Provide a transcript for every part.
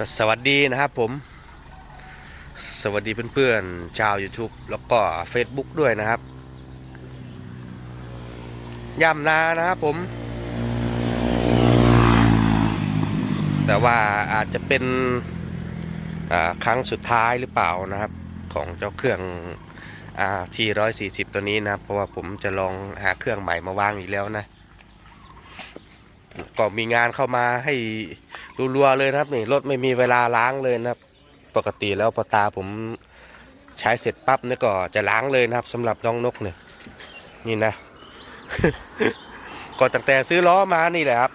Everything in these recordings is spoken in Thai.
ก็สวัสดีนะครับผม สวัสดีเพื่อนๆ ชาว YouTube แล้วก็ Facebook ด้วยนะครับย่ำนานะครับผม แต่ว่าอาจจะเป็นครั้งสุดท้ายหรือเปล่านะครับ ของเจ้าเครื่องทีร้อยสี่สิบตัวนี้นะครับ เพราะว่าผมจะลองหาเครื่องใหม่มาวางอีกแล้วนะ ก็มีงานเข้ามาให้รัวๆเลยนะครับนี่รถไม่มีเวลาล้างเลยนะครับ ปกติแล้วปตาผมใช้เสร็จปั๊บเนี่ยก็จะล้างเลยนะครับสำหรับน้องนกเนี่ยนี่นะ ก็ตั้งแต่ซื้อล้อมานี่แหละครับ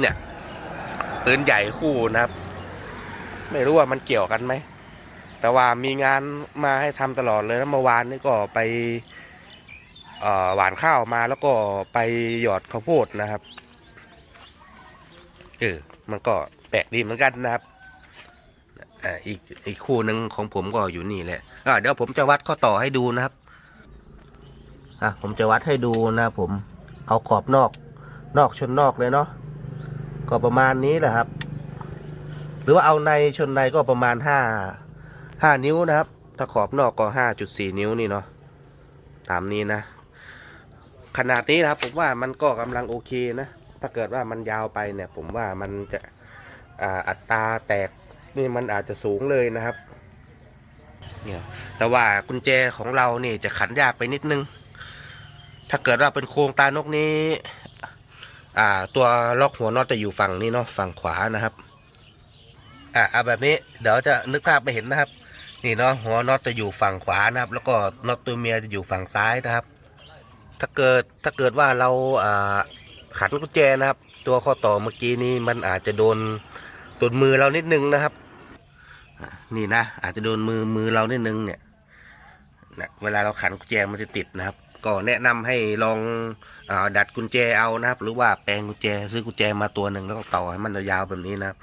เนี่ยปืนใหญ่คู่นะครับ ไม่รู้ว่ามันเกี่ยวกันไหมแต่ว่ามีงานมาให้ทำตลอดเลยแล้วเมื่อวานนี่ก็ไปหวานข้าวมาแล้วก็ไปหยอดข้าวโพดนะครับ เออ มันก็แปลกดีเหมือนกันนะครับอ่าอีกอีกคู่หนึ่งของผมก็อยู่นี่แหละอ่าเดี๋ยวผมจะวัดข้อต่อให้ดูนะครับอะผมจะวัดให้ดูนะผมเอาขอบนอก นอกชนนอกเลยเนาะก็ประมาณนี้แหละครับ หรือว่าเอาในชนในก็ประมาณห้าห้านิ้วนะครับ ถ้าขอบนอกก็ห้าจุดสี่นิ้วนี่เนาะตามนี้นะ ขนาดนี้นะครับผมว่ามันก็กำลังโอเคนะ ถ้าเกิดว่ามันยาวไปเนี่ย ผมว่ามันจะอ่าอัตราแตกนี่มันอาจจะสูงเลยนะครับเนี่ยแต่ว่ากุญแจของเรานี่จะขันยากไปนิดนึง ถ้าเกิดว่าเป็นโครงตานกนี้ อ่า ตัวล็อกหัวน็อตจะอยู่ฝั่งนี้เนาะฝั่งขวานะครับ อ่าเอาแบบนี้เดี๋ยวจะนึกภาพไปเห็นนะครับ นี่เนาะหัวน็อตจะอยู่ฝั่งขวานะครับ แล้วก็น็อตตัวเมียจะอยู่ฝั่งซ้ายนะครับ ถ้าเกิดถ้าเกิดว่าเราอ่า ขันกุญแจนะครับ ตัวข้อต่อเมื่อกี้นี้มันอาจจะโดนโดนมือเรานิดนึงนะครับนี่นะอาจจะโดนมือมือเรานิดนึงเนี่ยนะเวลาเราขันกุญแจมันจะติดนะครับ ก็แนะนำให้ลองอดัดกุญแจเอานะครับ หรือว่าแปลงกุญแจซื้อกุญแจมาตัวหนึ่งแล้วก็ต่อให้มันยาวๆแบบนี้นะครับ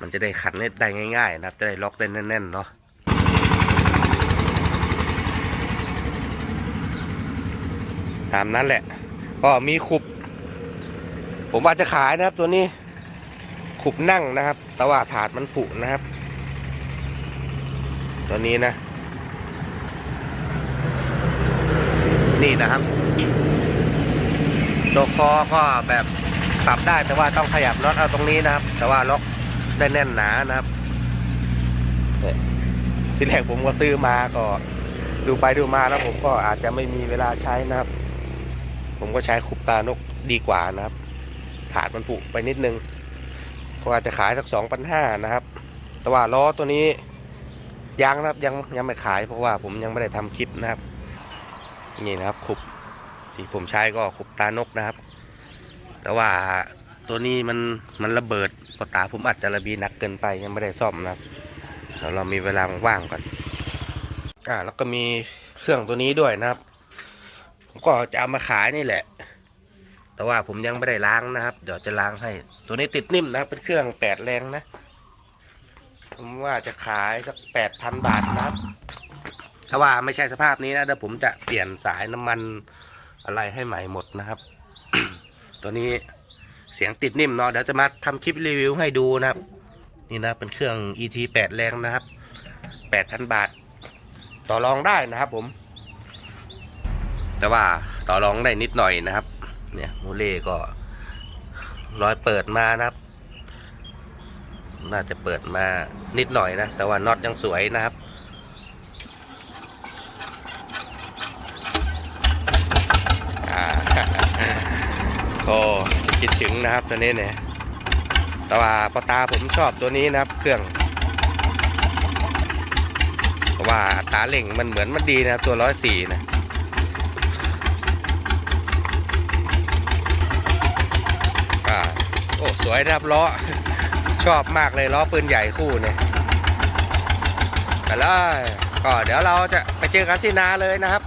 มันจะได้ขันได้ง่ายๆนะครับจะได้ล็อกได้แน่นๆเนาะตามนั้นแหละ ก็มีขุบ ผมว่าจจะขายนะครับ ตัวนี้ขุบนั่งนะครับ แต่ว่าถาดมันผุนะครับ ตัวนี้นะ นี่นะครับตัวคอก็แบบปรับได้แต่ว่าต้องขยับน็อตเอาตรงนี้นะครับ แต่ว่าล็อกได้แน่นหนานะครับที่แรกผมก็ซื้อมาก็ดูไปดูมาแล้วผมก็อาจจะไม่มีเวลาใช้นะครับ ผมก็ใช้ขุบตานกดีกว่านะครับ ถาดมันผุไปนิดนึงก็อาจจะขายสักสองพันห้านะครับ แต่ว่าล้อตัวนี้ยังนะครับยังยังไม่ขายเพราะว่าผมยังไม่ได้ทำคลิปนะครับ นี่นะครับขุบที่ผมใช้ก็ขุบตานกนะครับ แต่ว่าตัวนี้มันมันระเบิดปตาผมอาจจะระบีหนักเกินไปยังไม่ได้ซ่อมนะครับเดี๋ยวเรามีเวลาว่างก่อนอ่าแล้วก็มีเครื่องตัวนี้ด้วยนะครับ ผมก็จะเอามาขายนี่แหละ แต่ว่าผมยังไม่ได้ล้างนะครับ เดี๋ยวจะล้างให้ ตัวนี้ติดนิ่มนะเป็นเครื่องแปดแรงนะผมว่าจะขายสักแปดพันบาทนะครับ ถ้าว่าไม่ใช่สภาพนี้นะเดี๋ยวผมจะเปลี่ยนสายน้ำมันอะไรให้ใหม่หมดนะครับ ตัวนี้เสียงติดนิ่มเนาะเดี๋ยวจะมาทำคลิปรีวิวให้ดูนะครับ นี่นะเป็นเครื่อง ET 8 แรงนะครับ8,000บาท ต่อรองได้นะครับผม แต่ว่าต่อรองได้นิดหน่อยนะครับ เนี่ยโมเล่ก็รอยเปิดมานะครับ น่าจะเปิดมานิดหน่อยนะ แต่ว่าน็อตยังสวยนะครับอ่าโอ้คิดถึงนะครับตัวนี้เนี่ย แต่ว่าปอตาผมชอบตัวนี้นะครับ เครื่องเพราะว่าตาเร่งมันเหมือนมันดีนะตัวร้อยสี่นะ อ่า โอ้ ส วยนะครับล้อ ชอบมากเลยล้อปืนใหญ่คู่เนี่ยไปเลยก็เดี๋ยวเราจะไปเจอกันที่นาเลยนะครับ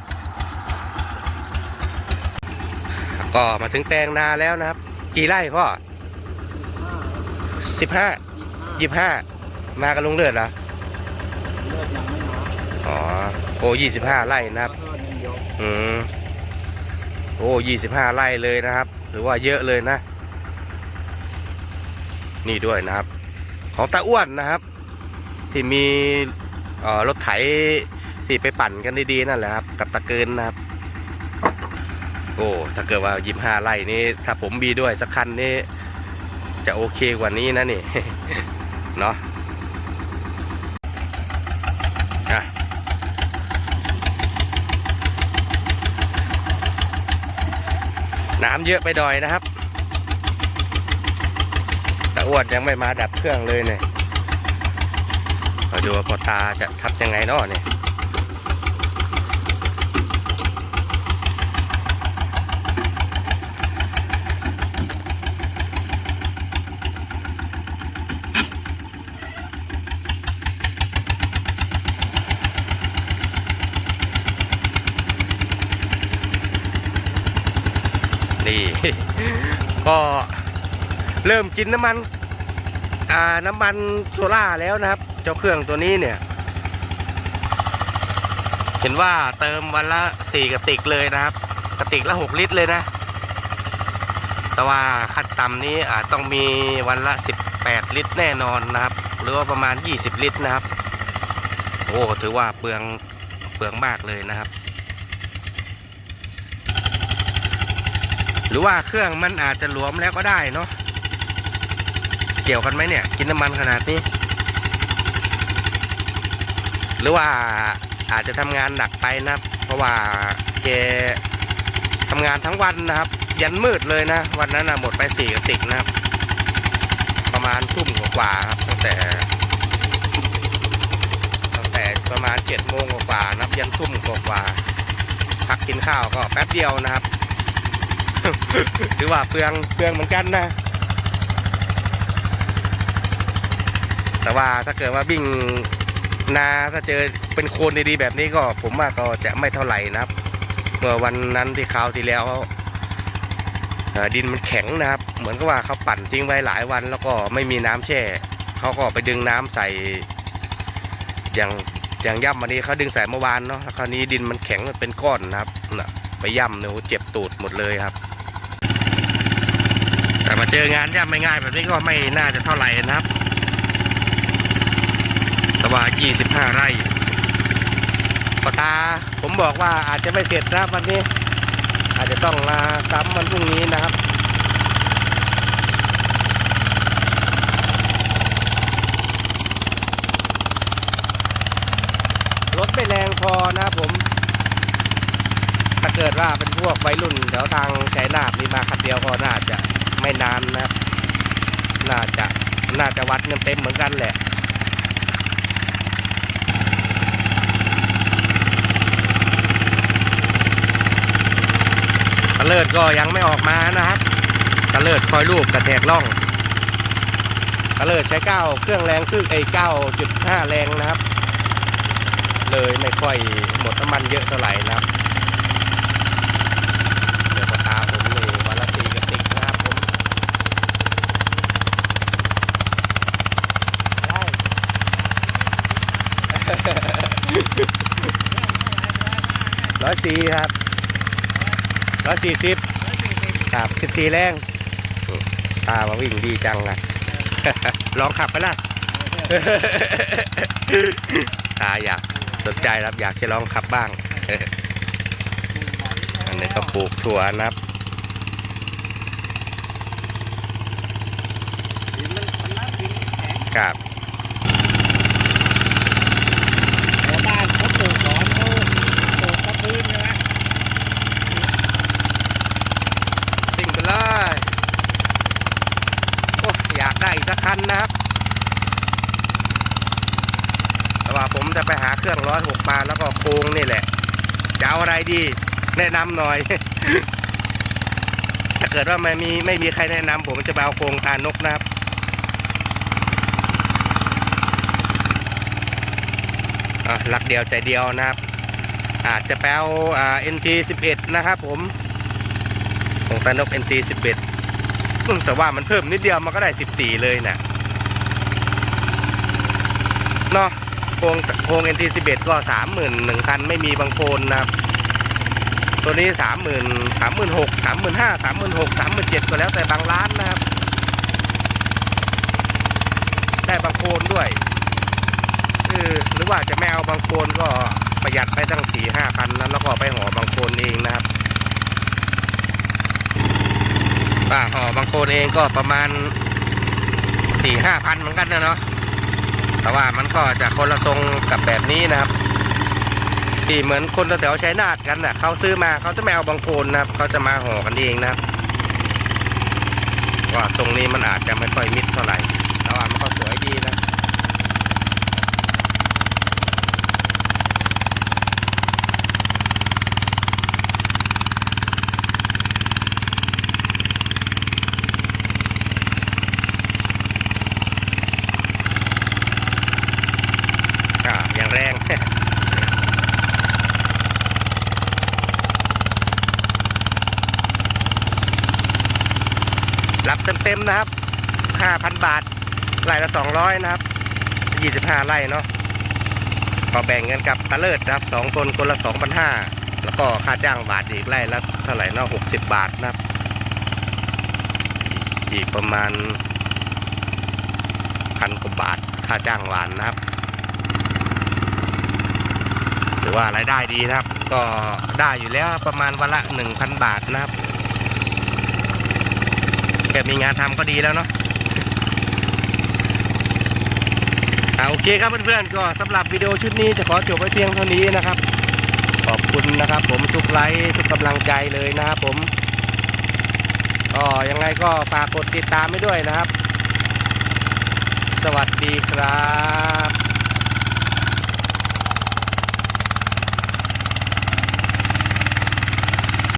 ก็มาถึงแปลงนาแล้วนะครับ กี่ไร่พ่อสิบห้ายี่ห้ามากับลุงเลือดเหรออ๋อโอ้ยี่สิบห้าไร่นะครับ อืมโอ้ยี่สิบห้าไร่เลยนะครับ หรือว่าเยอะเลยนะ นี่ด้วยนะครับ ของตาอ้วนนะครับ ที่มีรถไถที่ไปปั่นกันดีๆนั่นแหละครับ กับตะเกินนะครับ โอ้ถ้าเกิดว่ายิบห้าไร่นี่ถ้าผมมีด้วยสักคันนี่จะโอเคกว่านี้นะนี่เนาะน้ำเยอะไปดอยนะครับ อ้วนยังไม่มาดับเครื่องเลยเนี่ยเราดูว่าพอตาจะทับยังไงเนาะเนี่ยนี่ก็ เริ่มกินน้ำมันอ่าน้ำมันโซล่าแล้วนะครับ เจ้าเครื่องตัวนี้เนี่ย เห็นว่าเติมวันละสี่กระติกเลยนะครับ กระติกละหกลิตรเลยนะ แต่ว่าขั้นต่ำนี้อาจต้องมีวันละสิบแปดลิตรแน่นอนนะครับ หรือว่าประมาณยี่สิบลิตรนะครับ โอ้ถือว่าเปลืองเปลืองมากเลยนะครับ หรือว่าเครื่องมันอาจจะหลวมแล้วก็ได้เนาะ เกี่ยวกันไหมเนี่ย กินน้ำมันขนาดนี้ หรือว่าอาจจะทำงานหนักไปนะเพราะว่าแกทำงานทั้งวันนะครับ ยันมืดเลยนะ วันนั้นนะหมดไปสี่กระติกนะครับ ประมาณทุ่มกว่าครับตั้งแต่ตั้งแต่ประมาณเจ็ดโมงกว่าๆนะครับยันทุ่มกว่าพักกินข้าวก็แป๊บเดียวนะครับ ถือว่าเปลืองเปลืองเหมือนกันนะ แต่ว่าถ้าเกิดว่าวิ่งนาถ้าเจอเป็นโคลนดีๆแบบนี้ก็ ผมว่าก็จะไม่เท่าไหร่นะครับ เมื่อวันนั้นที่คราวที่แล้วดินมันแข็งนะครับ เหมือนกับว่าเขาปั่นทิ้งไว้หลายวัน แล้วก็ไม่มีน้ำแช่เขาก็ไปดึงน้ำใส่ อย่างอย่างย่ำวันนี้เขาดึงใส่เมื่อวานเนาะแล้วคราวนี้ดินมันแข็งมันเป็นก้อนนะครับน่ะไปย่ำเนี่ยเจ็บตูดหมดเลยครับ แต่มาเจองานย่ำไม่ง่ายแบบนี้ก็ไม่น่าจะเท่าไหร่นะครับ ว่า 25 ไร่ปตา ผมบอกว่าอาจจะไม่เสร็จนะวันนี้ อาจจะต้องมาซ้ำวันพรุ่งนี้นะครับรถไม่แรงพอนะผม ถ้าเกิดว่าเป็นพวกวัยรุ่นแถวทางชายนาบนี่มาคันเดียวก็น่าจะไม่นานนะครับ น่าจะน่าจะวัดเงินเต็มเหมือนกันแหละ เลิดก็ยังไม่ออกมานะครับตะเลิดคอยลูกกระแทกล่องตะเลิดใช้เก้าเครื่องแรงครึ่งไอ้เก้าจุดห้าแรงนะครับ เลยไม่ค่อยหมดน้ำมันเยอะเท่าไหร่นะครับเดี๋ยวตาผมนี่วันละสี่กระติกนะครับผมได้ร้อยสี่ครับ ร้อยสี่สิบครับสิบสี่แรงอืมตามาวิ่งดีจังนะลองขับไปละตาอยากสนใจครับอยากจะลองขับบ้าง อันนี้ก็ปลูกถั่วนะครับดินมันมันน้ำดินแข็งกับ ชาวบ้านเขาปลูกหนอนเขาปลูกกระพื้นใช่ไหม สิ่งไปเลยโอ้อยากได้อีกสักคันนะครับ แต่ ว่าผมจะไปหาเครื่องร้อยหกมาแล้วก็โครงนี่แหละจะเอาอะไรดี แนะนำหน่อย ถ้าเกิดว่าไม่มีไม่มีใครแนะนำผมจะไปเอาโครงทานนกนะครับอะรักเดียวใจเดียวนะครับ อาจจะแปลอ่า NT 11นะครับผมของตานก NT 11อืมแต่ว่ามันเพิ่มนิดเดียวมันก็ได้14เลยนะเนาะ โครงโครง NT 11ก็31,000ไม่มีบางโคนนะครับ ตัวนี้30,000 36,000 35,000 36,000 37,000ก็แล้วแต่บางร้านนะครับ ได้บางว่าจะไม่เอาบางโคนก็ประหยัดไปตั้งสี่ห้าพันนะแล้วก็ไปห่อบางโคนเองนะครับป่าห่อบางโคนเองก็ประมาณสี่ห้าพันเหมือนกันนะเนาะ แต่ว่ามันก็จะคนละทรงกับแบบนี้นะครับที่เหมือนคนแถวๆชัยนาดกันน่ะเขาซื้อมาเขาจะไม่เอาบางโคนนะครับเขาจะมาห่อกันเองนะครับว่าทรงนี้มันอาจจะไม่ค่อยมิดเท่าไหร่แต่ว่ามันก็สวย เต็มๆนะครับ 5,000 บาทไร่ละ 200 นะครับ 25 ไร่เนาะก็แบ่งเงินกับตะเลิดนะครับ2คนคนละ 2,500 แล้วก็ค่าจ้างบาทอีกไร่ละเท่าไหร่เนาะ60 บาทนะครับ อีกประมาณพันกว่าบาทค่าจ้างหวานนะครับถือว่ารายได้ดีนะครับ ก็ได้อยู่แล้วประมาณวันละ 1,000 บาทนะครับ แค่มีงานทำก็ดีแล้วเนาะอ่าโอเคครับเพื่อนๆก็สำหรับวิดีโอชุดนี้จะขอจบไว้เพียงเท่านี้นะครับ ขอบคุณนะครับ ผมทุกไลค์ทุกกำลังใจเลยนะครับผมก็ยังไงก็ฝากกดติดตามไว้ด้วยนะครับ สวัสดีครับ